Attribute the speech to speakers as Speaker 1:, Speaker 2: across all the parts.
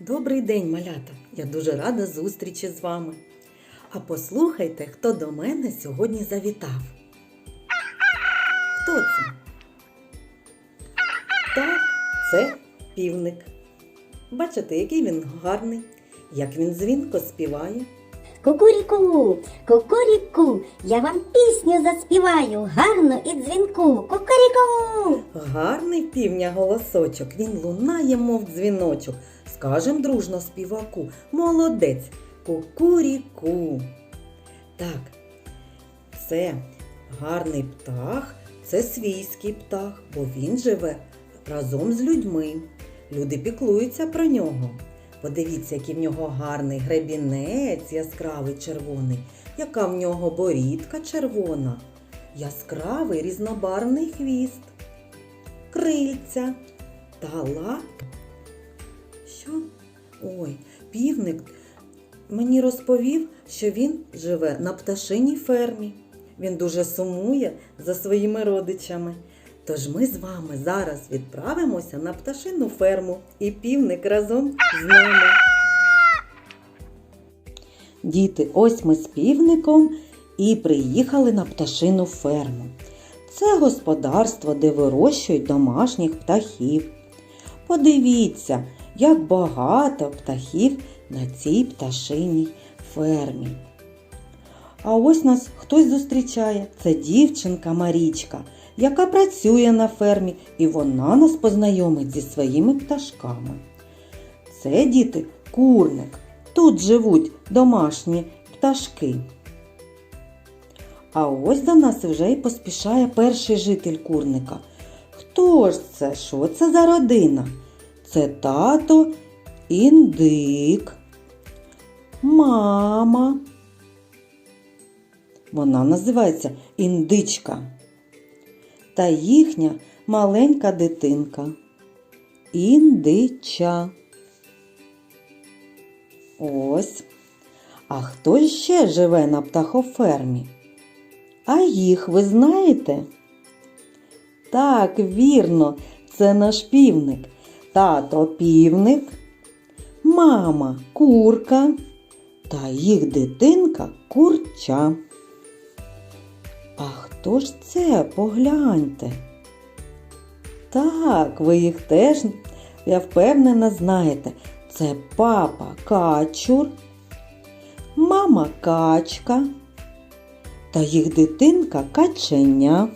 Speaker 1: Добрий день, малята! Я дуже рада зустрічі з вами. А послухайте, хто до мене сьогодні завітав. Хто це? Так, це півник. Бачите, який він гарний, як він дзвінко співає.
Speaker 2: Кукуріку, кукуріку, я вам пісню заспіваю, гарну і дзвінку. Кукуріку!
Speaker 1: Гарний півня голосочок, він лунає, мов дзвіночок. Скажем дружно співаку, молодець, кукуріку. Так, це гарний птах, це свійський птах, бо він живе разом з людьми. Люди піклуються про нього. Подивіться, який в нього гарний гребінець яскравий червоний, яка в нього борідка червона, яскравий різнобарвний хвіст крильця та лапки. Що? Ой, півник мені розповів, що він живе на пташиній фермі. Він дуже сумує за своїми родичами. Тож ми з вами зараз відправимося на пташину ферму і півник разом з нами. Діти, ось ми з півником і приїхали на пташину ферму. Це господарство, де вирощують домашніх птахів. Подивіться, як багато птахів на цій пташиній фермі. А ось нас хтось зустрічає. Це дівчинка Марічка, яка працює на фермі, і вона нас познайомить зі своїми пташками. Це діти курник. Тут живуть домашні пташки. А ось до нас вже й поспішає перший житель курника. Хто ж це? Що це за родина? Це тато індик, мама. Вона називається індичка. Та їхня маленька дитинка. Індича. Ось. А хто ще живе на птахофермі? А їх ви знаєте? Так, вірно, це наш півник. Тато півник, мама курка та їх дитинка курча. Хто ж це? Погляньте. Так, ви їх теж, я впевнена, знаєте. Це папа качур, мама качка та їх дитинка каченя.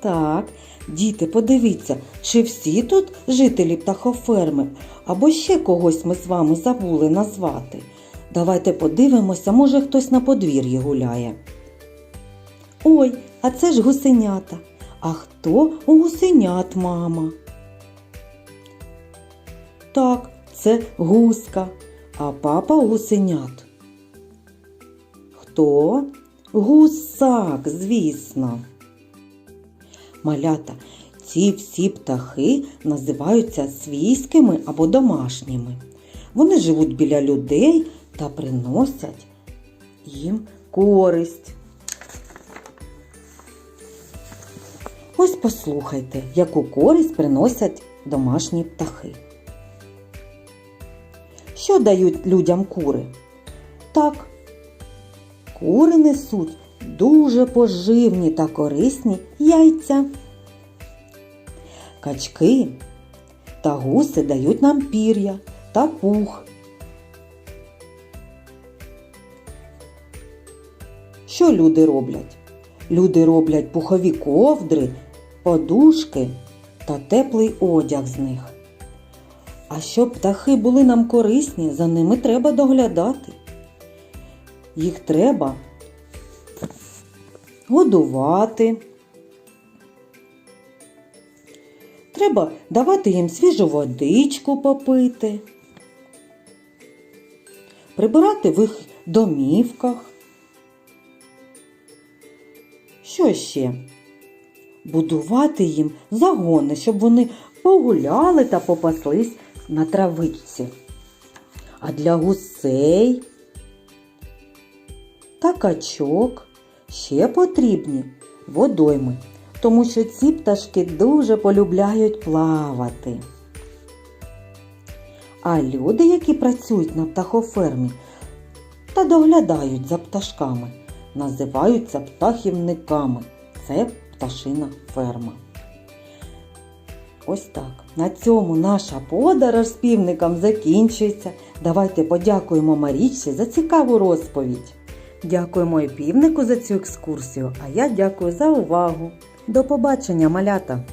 Speaker 1: Так, діти, подивіться, чи всі тут жителі птахоферми, або ще когось ми з вами забули назвати. Давайте подивимося, може хтось на подвір'ї гуляє. Ой, а це ж гусенята. А хто у гусенят мама? Так, це гуска, а папа у гусенят. Хто? Гусак, звісно. Малята, ці всі птахи називаються свійськими або домашніми. Вони живуть біля людей та приносять їм користь. Ось послухайте, яку користь приносять домашні птахи. Що дають людям кури? Так, кури несуть дуже поживні та корисні яйця. Качки та гуси дають нам пір'я та пух. Що люди роблять? Люди роблять пухові ковдри, подушки та теплий одяг з них. А щоб птахи були нам корисні, за ними треба доглядати. Їх треба годувати. Треба давати їм свіжу водичку попити, прибирати в їх домівках. Що ще? Будувати їм загони, щоб вони погуляли та попаслись на травичці. А для гусей та качок ще потрібні водойми, тому що ці пташки дуже полюбляють плавати. А люди, які працюють на птахофермі та доглядають за пташками, називаються птахівниками. Це пташина ферма. Ось так. На цьому наша подорож з півником закінчується. Давайте подякуємо Марічці за цікаву розповідь. Дякуємо і півнику за цю екскурсію, а я дякую за увагу. До побачення, малята!